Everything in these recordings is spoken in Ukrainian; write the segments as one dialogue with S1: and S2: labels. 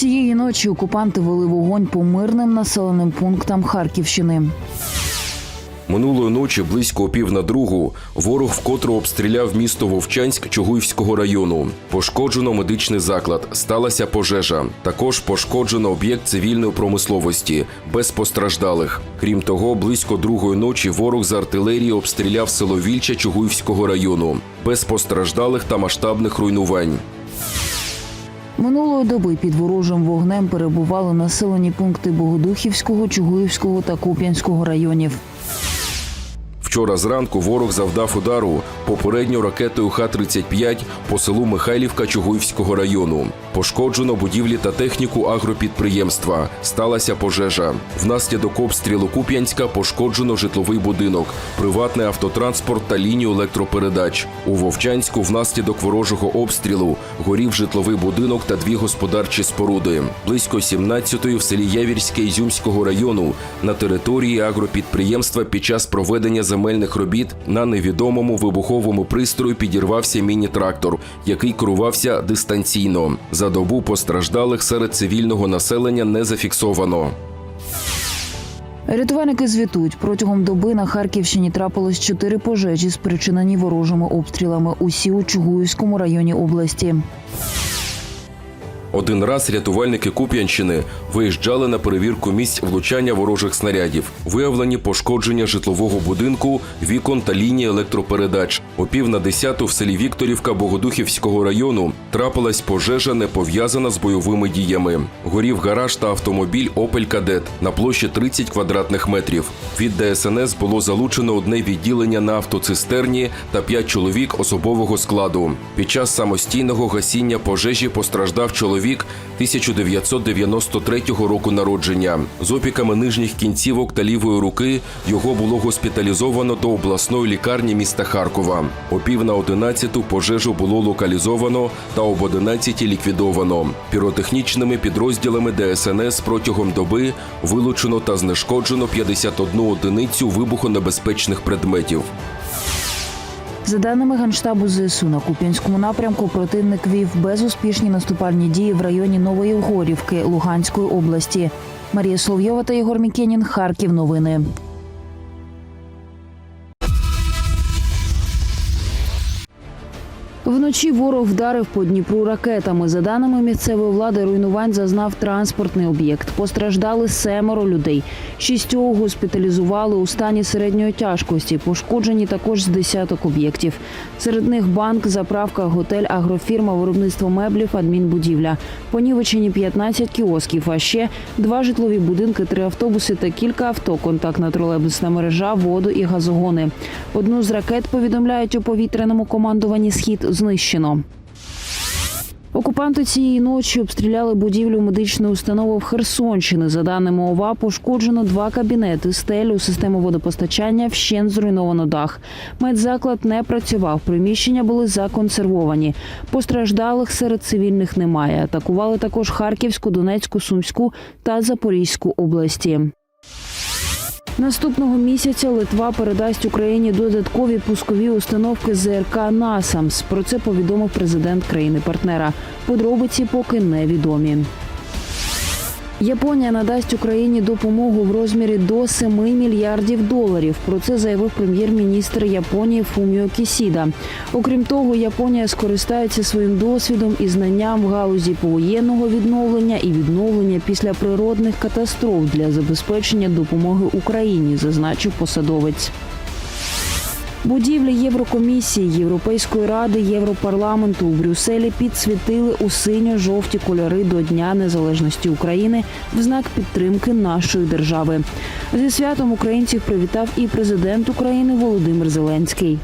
S1: Цієї ночі окупанти вели вогонь по мирним населеним пунктам Харківщини.
S2: Минулої ночі близько пів на другу ворог вкотре обстріляв місто Вовчанськ Чугуївського району. Пошкоджено медичний заклад, сталася пожежа. Також пошкоджено об'єкт цивільної промисловості без постраждалих. Крім того, близько другої ночі ворог з артилерії обстріляв село Вільча Чугуївського району без постраждалих та масштабних руйнувань.
S1: Минулої доби під ворожим вогнем перебували населені пункти Богодухівського, Чугуївського та Куп'янського районів.
S2: Вчора зранку ворог завдав удару попередньо ракетою Х-35 по селу Михайлівка Чугуївського району. Пошкоджено будівлі та техніку агропідприємства. Сталася пожежа. Внаслідок обстрілу Куп'янська пошкоджено житловий будинок, приватний автотранспорт та лінію електропередач. У Вовчанську внаслідок ворожого обстрілу горів житловий будинок та дві господарчі споруди. Близько 17-ї в селі Явірське Ізюмського району на території агропідприємства під час проведення земельних робіт на невідомому вибуховому пристрої підірвався міні-трактор, який керувався дистанційно. За добу постраждалих серед цивільного населення не зафіксовано.
S1: Рятувальники звітують, протягом доби на Харківщині трапилось чотири пожежі, спричинені ворожими обстрілами. Усі у Чугуївському районі області.
S2: Один раз рятувальники Куп'янщини виїжджали на перевірку місць влучання ворожих снарядів. Виявлені пошкодження житлового будинку, вікон та лінії електропередач. О пів на десяту в селі Вікторівка Богодухівського району трапилась пожежа, не пов'язана з бойовими діями. Горів гараж та автомобіль Опель Кадет на площі 30 квадратних метрів. Від ДСНС було залучено одне відділення на автоцистерні та п'ять чоловік особового складу. Під час самостійного гасіння пожежі постраждав чоловік 1993 року народження. З опіками нижніх кінцівок та лівої руки його було госпіталізовано до обласної лікарні міста Харкова. О пів на одинадцяту пожежу було локалізовано та об одинадцятій ліквідовано. Піротехнічними підрозділами ДСНС протягом доби вилучено та знешкоджено 51 одиницю вибухонебезпечних предметів.
S1: За даними Генштабу ЗСУ, на Куп'янському напрямку противник вів безуспішні наступальні дії в районі Нової Горівки Луганської області. Марія Соловйова та Єгор Мікенін. Харків. Новини. Вночі ворог вдарив по Дніпру ракетами. За даними місцевої влади, руйнувань зазнав транспортний об'єкт. Постраждали семеро людей. Шістьох госпіталізували у стані середньої тяжкості. Пошкоджені також з десяток об'єктів. Серед них банк, заправка, готель, агрофірма, виробництво меблів, адмінбудівля. Понівечені 15 кіосків, а ще два житлові будинки, три автобуси та кілька авто, контактна тролейбусна мережа, воду і газогони. Одну з ракет повідомляють у повітряному командуванні Схід знищено. Окупанти цієї ночі обстріляли будівлю медичної установи в Херсонщини. За даними ОВА, пошкоджено два кабінети, стелю, систему водопостачання, вщент зруйновано дах. Медзаклад не працював. Приміщення були законсервовані. Постраждалих серед цивільних немає. Атакували також Харківську, Донецьку, Сумську та Запорізьку області. Наступного місяця Литва передасть Україні додаткові пускові установки ЗРК НАСАМС. Про це повідомив президент країни-партнера. Подробиці поки невідомі. Японія надасть Україні допомогу в розмірі до 7 мільярдів доларів. Про це заявив прем'єр-міністр Японії Фуміо Кісіда. Окрім того, Японія скористається своїм досвідом і знанням в галузі повоєнного відновлення і відновлення після природних катастроф для забезпечення допомоги Україні, зазначив посадовець. Будівлі Єврокомісії, Європейської ради, Європарламенту у Брюсселі підсвітили у синьо-жовті кольори до Дня Незалежності України в знак підтримки нашої держави. Зі святом українців привітав і президент України Володимир Зеленський.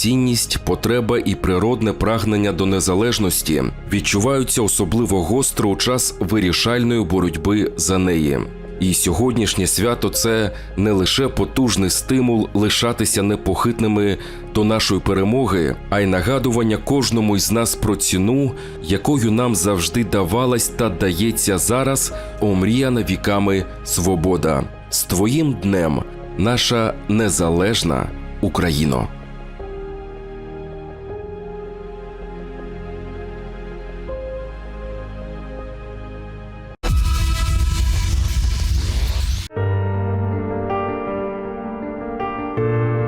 S2: Цінність, потреба і природне прагнення до незалежності відчуваються особливо гостро у час вирішальної боротьби за неї. І сьогоднішнє свято це не лише потужний стимул лишатися непохитними до нашої перемоги, а й нагадування кожному із нас про ціну, якою нам завжди давалась та дається зараз омріяна віками свобода. З твоїм днем, наша незалежна Україно.
S3: thank you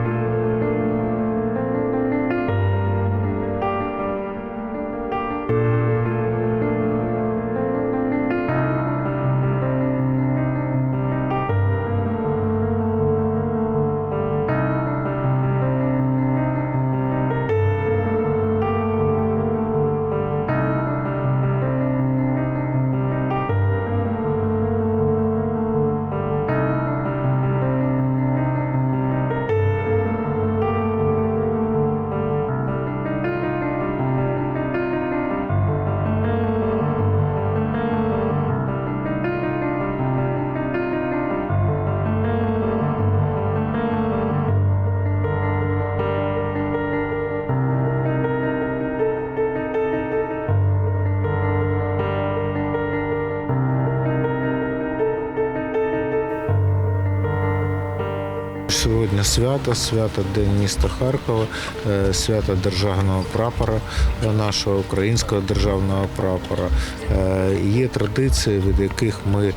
S3: Сьогодні свято, свято День міста Харкова, е, свято державного прапора е, нашого українського державного прапора. Е, Є традиції, від яких ми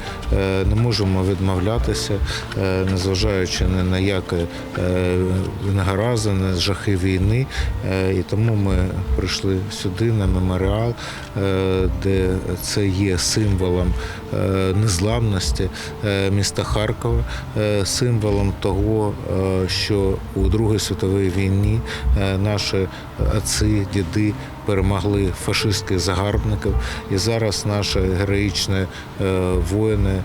S3: не можемо відмовлятися, незважаючи ні на які е, на жахи війни. І тому ми прийшли сюди на меморіал, де це є символом незламності міста Харкова, символом того, що у Другій світовій війні е, наші отці, діди перемогли фашистських загарбників, і зараз наші героїчні е, воїни е,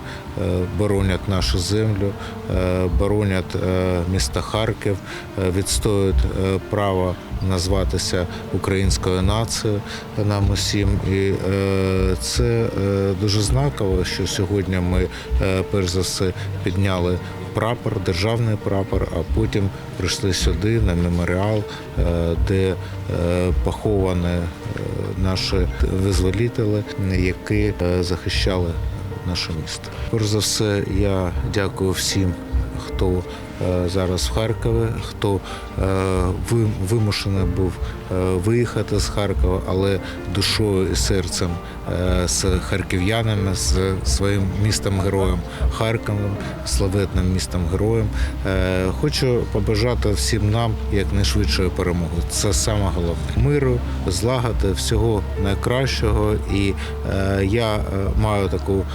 S3: боронять нашу землю, е, боронять е, місто Харків, е, відстоюють е, право назватися українською нацією нам усім. І е, це е, дуже знаково, що сьогодні ми е, перш за все підняли прапор, державний прапор, а потім прийшли сюди на меморіал, е, де е, поховані е, наші визволітели, які захищали наше місто. Перш за все, я дякую всім, хто зараз в Харкові, хто е, вимушений був е, виїхати з Харкова, але душою і серцем е, з харків'янами, з своїм містом героєм Харковом, славетним містом героєм. Е, Хочу побажати всім нам якнайшвидшої перемоги. Це саме головне миру, злагоди, всього найкращого. І е, я е, маю таку е,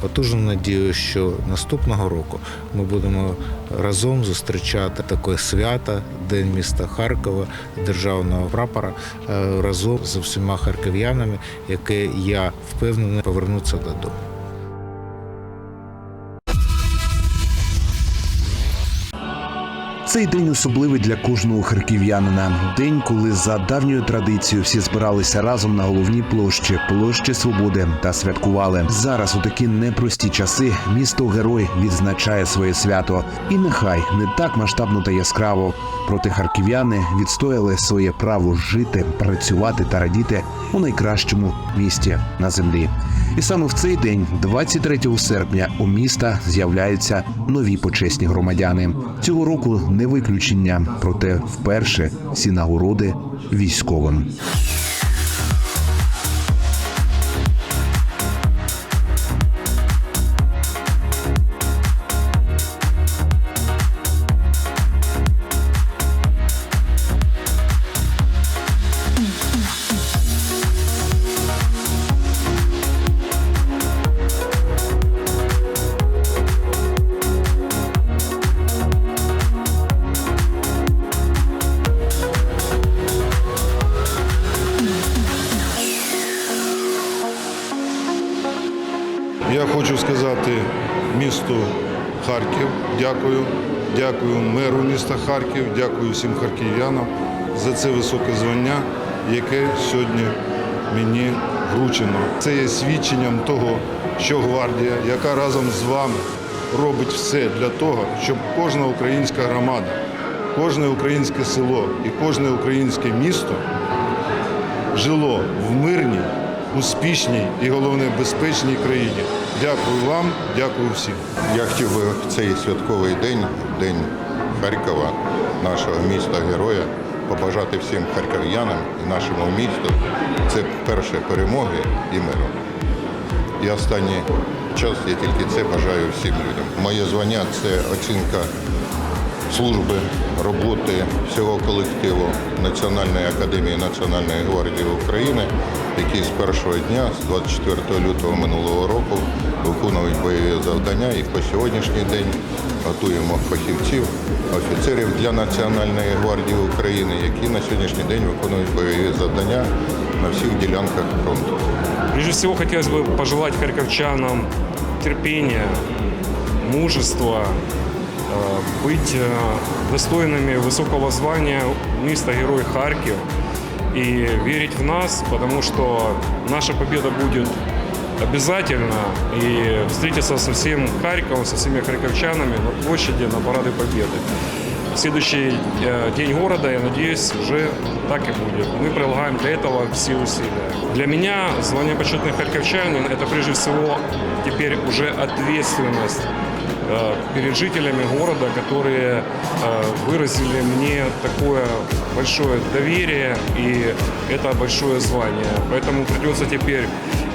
S3: потужну надію, що наступного року ми будемо разом зустрічати таке свято, День міста Харкова, державного прапора, е, разом з усіма харків'янами, які я впевнений повернуться додому.
S4: Цей день особливий для кожного харків'янина. День, коли за давньою традицією всі збиралися разом на головній площі, площі Свободи та святкували. Зараз у такі непрості часи місто герой відзначає своє свято. І нехай не так масштабно та яскраво. Проте харків'яни відстояли своє право жити, працювати та радіти у найкращому місті на землі. І саме в цей день, 23 серпня, у міста з'являються нові почесні громадяни. Цього року не виключення, проте вперше всі нагороди військовим.
S5: Сказати місту Харків, дякую. Дякую меру міста Харків, дякую всім харків'янам за це високе звання, яке сьогодні мені вручено. Це є свідченням того, що гвардія, яка разом з вами робить все для того, щоб кожна українська громада, кожне українське село і кожне українське місто жило в мирній успішній і головне безпечній країні. Дякую вам, дякую всім.
S6: Я хотів би в цей святковий день, День Харкова, нашого міста героя, побажати всім харків'янам і нашому місту це перше перемоги і миру. І останній час я тільки це бажаю всім людям. Моє звання це оцінка служби, роботи всього колективу Національної академії Національної гвардії України, які з першого дня, з 24 лютого минулого року, виконують бойові завдання і по сьогоднішній день готуємо фахівців, офіцерів для Національної гвардії України, які на сьогоднішній день виконують бойові завдання на всіх ділянках фронту.
S7: Прежде всего, хотелось бы пожелать харьковчанам терпения, мужества, быть достойными высокого звания места Герой Харьков и верить в нас, потому что наша победа будет обязательно и встретиться со всем Харьковом, со всеми харьковчанами на площади на Парады Победы. В следующий день города, я надеюсь, уже так и будет. Мы прилагаем для этого все усилия. Для меня звание почетный харьковчанин – это прежде всего теперь уже ответственность перед жителями города, которые э, выразили мне такое большое доверие и это большое звание. Поэтому придется теперь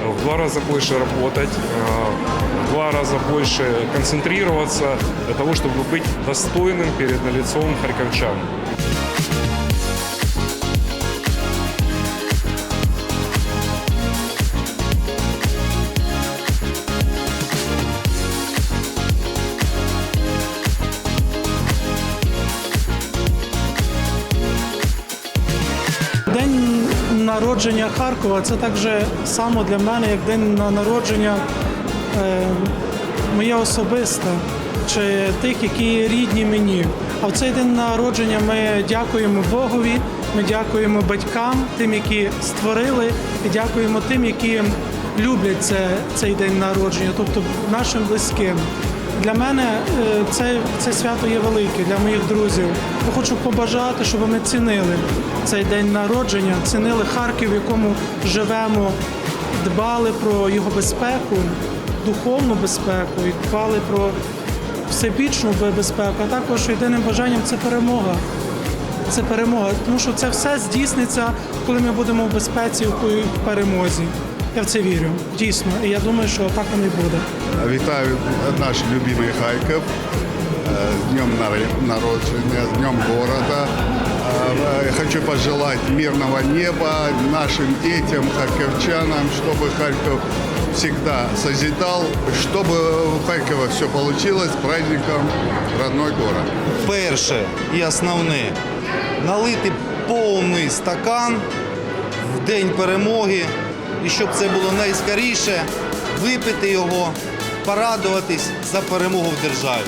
S7: в два раза больше работать, э, в два раза больше концентрироваться для того, чтобы быть достойным перед лицом харьковчан.
S8: Народження Харкова це так же само для мене, як день на- народження е, моє особисте чи тих, які рідні мені. А в цей день народження ми дякуємо Богові, ми дякуємо батькам, тим, які створили, і дякуємо тим, які люблять це, цей день народження, тобто нашим близьким. Для мене е, це, це свято є велике для моїх друзів. Я хочу побажати, щоб ми цінили цей день народження, цінили Харків, в якому живемо, дбали про його безпеку, духовну безпеку і дбали про всебічну безпеку. А також єдиним бажанням це перемога. Це перемога, тому що це все здійсниться, коли ми будемо в безпеці в перемозі. Я в це вірю, дійсно. І я думаю, що так воно і буде.
S9: Вітаю наш любимый Харьков э, с днем нар- народжения, с днем города. Э, я Хочу пожелать мирного неба нашим детям, харьковчанам, чтобы Харьков всегда созидал, чтобы у Харькова все получилось с праздником родной город.
S10: перше і основне налити повний стакан в день перемоги, і щоб це було найскоріше, випити його, порадуватись за перемогу в державі.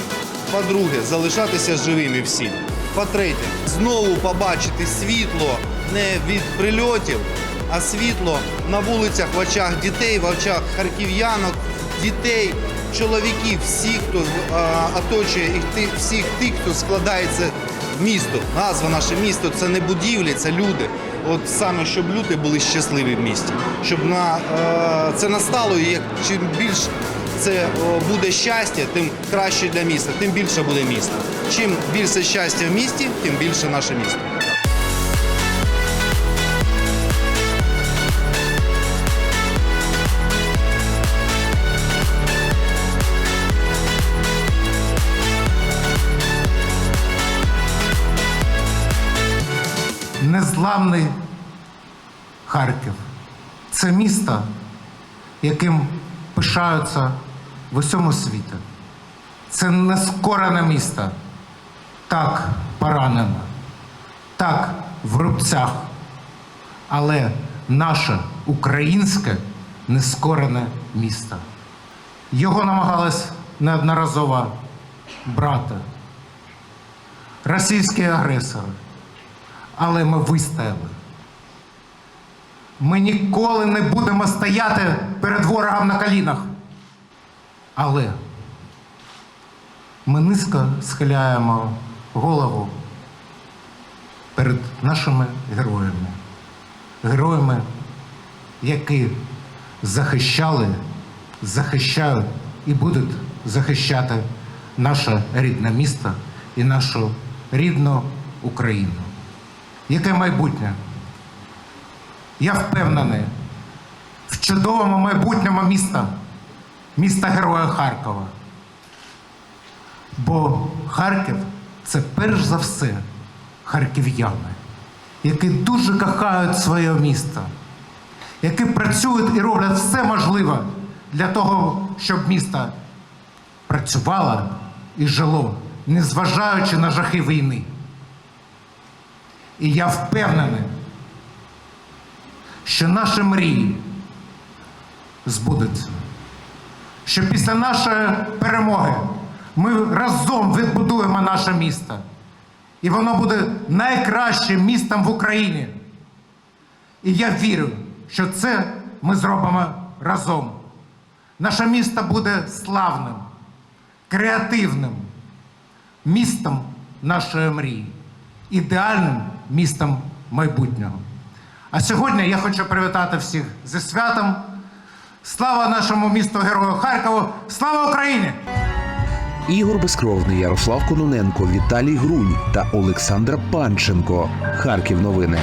S10: По-друге, залишатися живими всім. По-третє, знову побачити світло не від прильотів, а світло на вулицях в очах дітей, в очах харків'янок, дітей, чоловіків, всіх, хто а, оточує і всіх тих, хто складається в місто. Назва наше місто це не будівлі, це люди. От саме щоб люди були щасливі в місті, щоб на е, це настало, і як чим більш це буде щастя, тим краще для міста, тим більше буде місто. Чим більше щастя в місті, тим більше наше місто.
S11: Незламний Харків. Це місто, яким пишаються в усьому світі. Це нескорене місто. Так, поранене, так, в рубцях. Але наше українське нескорене місто. Його намагались неодноразово брати. Російські агресори але ми вистояли. Ми ніколи не будемо стояти перед ворогом на колінах. Але ми низько схиляємо голову перед нашими героями. Героями, які
S3: захищали, захищають і будуть захищати наше рідне місто і нашу рідну Україну. Яке майбутнє? Я впевнений в чудовому майбутньому міста, міста Героя Харкова. Бо Харків це перш за все харків'яни, які дуже кохають своє місто, які працюють і роблять все можливе для того, щоб місто працювало і жило, незважаючи на жахи війни. І я впевнений, що наші мрії збудуться. Що після нашої перемоги ми разом відбудуємо наше місто. І воно буде найкращим містом в Україні. І я вірю, що це ми зробимо разом. Наше місто буде славним, креативним містом нашої мрії, ідеальним містом майбутнього. А сьогодні я хочу привітати всіх зі святом. Слава нашому місту Герою Харкову! Слава Україні!
S4: Ігор Безкровний, Ярослав Кононенко, Віталій Грунь та Олександра Панченко. Харків новини.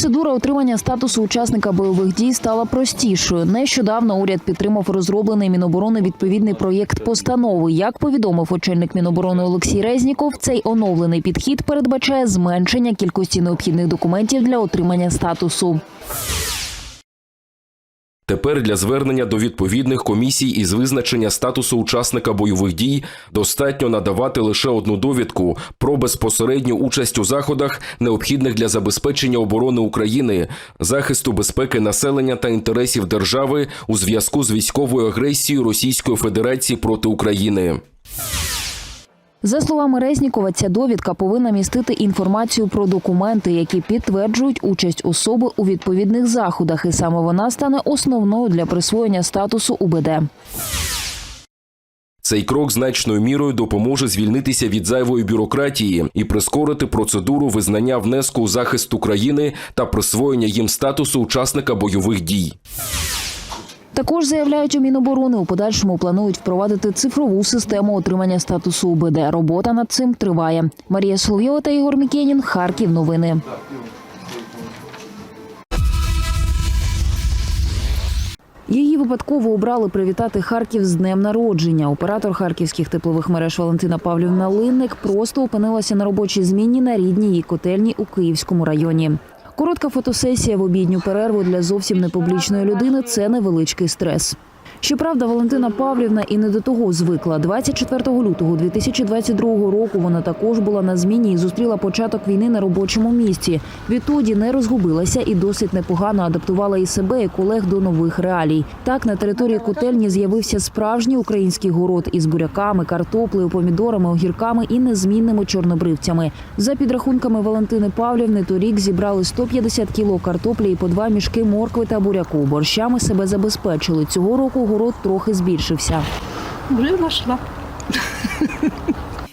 S1: Процедура отримання статусу учасника бойових дій стала простішою. Нещодавно уряд підтримав розроблений Міноборони відповідний проєкт постанови. Як повідомив очільник Міноборони Олексій Резніков, цей оновлений підхід передбачає зменшення кількості необхідних документів для отримання статусу.
S2: Тепер для звернення до відповідних комісій із визначення статусу учасника бойових дій достатньо надавати лише одну довідку про безпосередню участь у заходах, необхідних для забезпечення оборони України, захисту безпеки населення та інтересів держави у зв'язку з військовою агресією Російської Федерації проти України.
S1: За словами Резнікова, ця довідка повинна містити інформацію про документи, які підтверджують участь особи у відповідних заходах, і саме вона стане основною для присвоєння статусу УБД.
S2: Цей крок значною мірою допоможе звільнитися від зайвої бюрократії і прискорити процедуру визнання внеску у захист України та присвоєння їм статусу учасника бойових дій.
S1: Також заявляють у Міноборони, у подальшому планують впровадити цифрову систему отримання статусу УБД. Робота над цим триває. Марія Соловйова та Ігор Мікенін. Харків. Новини. Її випадково обрали привітати Харків з днем народження. Оператор харківських теплових мереж Валентина Павлівна Линник просто опинилася на робочій зміні на рідній її котельні у Київському районі. Коротка фотосесія в обідню перерву для зовсім непублічної людини це невеличкий стрес. Щоправда, Валентина Павлівна і не до того звикла. 24 лютого 2022 року вона також була на зміні і зустріла початок війни на робочому місці. Відтоді не розгубилася і досить непогано адаптувала і себе, і колег до нових реалій. Так на території котельні з'явився справжній український город із буряками, картоплею, помідорами, огірками і незмінними чорнобривцями. За підрахунками Валентини Павлівни, торік зібрали 150 кіло картоплі і по два мішки моркви та буряку. Борщами себе забезпечили. Цього року город трохи збільшився.
S12: Уже нашла.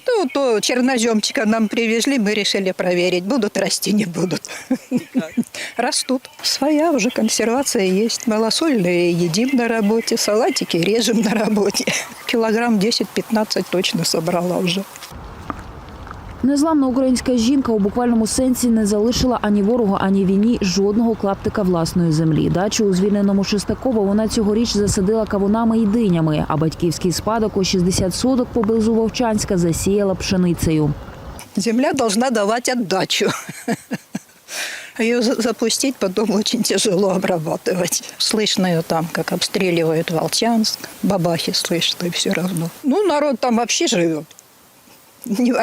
S12: Ну, то черноземчика нам привезли, мы решили проверить, будут расти, не будут. Растут. Своя уже консервация есть. Малосольные едим на работе, салатики режем на работе. Килограмм 10-15 точно собрала уже.
S1: Незламна українська жінка у буквальному сенсі не залишила ані ворога, ані війні жодного клаптика власної землі. Дачу у звільненому Шестаково вона цьогоріч засадила кавунами і динями, а батьківський спадок у 60 соток поблизу Вовчанська засіяла пшеницею.
S12: Земля должна давать отдачу. Ее за- запустить потом очень тяжело обрабатывать. Слышно ее там, как обстреливают Волчанск, бабахи слышно и все равно. Ну, народ там вообще живет.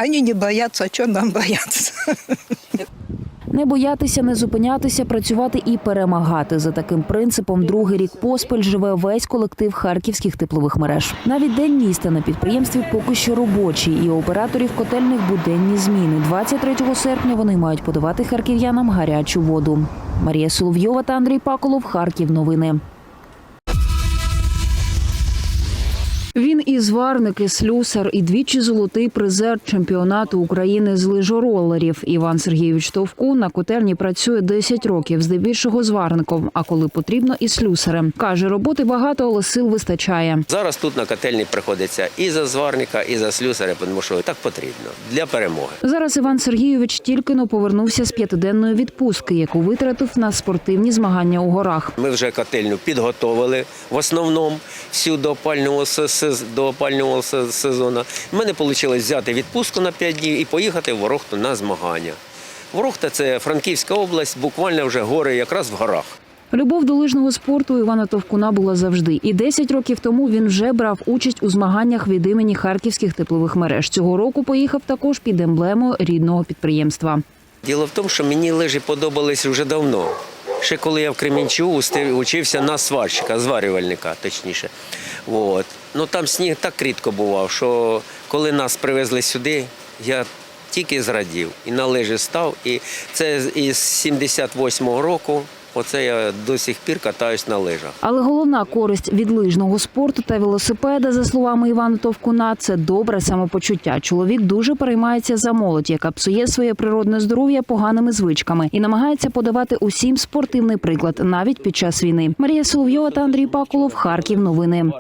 S12: Они не боятся, а что нам бояться?
S1: Не боятися, не зупинятися, працювати і перемагати. За таким принципом другий рік поспіль живе весь колектив харківських теплових мереж. Навіть день міста на підприємстві поки що робочий, і операторів котельних буденні зміни. 23 серпня вони мають подавати харків'янам гарячу воду. Марія Соловйова та Андрій Паколов. Харків. Новини. Він і зварник, і слюсар, і двічі золотий призер чемпіонату України з лижоролерів. Іван Сергійович Товку на котельні працює 10 років, здебільшого зварником. А коли потрібно, і слюсарем. каже, роботи багато, але сил вистачає.
S13: Зараз тут на котельні приходиться і за зварника, і за слюсаря, тому що так потрібно для перемоги.
S1: Зараз Іван Сергійович тільки но повернувся з п'ятиденної відпустки, яку витратив на спортивні змагання у горах.
S13: Ми вже котельню підготовили в основному всю до опального, се- до опального сезону. У мене вийшло взяти відпустку на 5 днів і поїхати в Ворохту на змагання. Ворохта – це Франківська область, буквально вже гори якраз в горах.
S1: Любов до лижного спорту Івана Товкуна була завжди. І 10 років тому він вже брав участь у змаганнях від імені харківських теплових мереж. Цього року поїхав також під емблемою рідного підприємства.
S13: Діло в тому, що мені лижі подобались вже давно. Ще коли я в Кремінчугу сти- учився на сварщика, зварювальника, точніше. От. Ну там сніг так рідко бував, що коли нас привезли сюди, я тільки зрадів і на лижі став. І це із 78-го року, оце я до сих пір катаюсь на лижах.
S1: Але головна користь від лижного спорту та велосипеда, за словами Івана Товкуна, це добре самопочуття. Чоловік дуже переймається за молодь, яка псує своє природне здоров'я поганими звичками і намагається подавати усім спортивний приклад навіть під час війни. Марія Соловйова та Андрій Пакулов. Харків. Новини.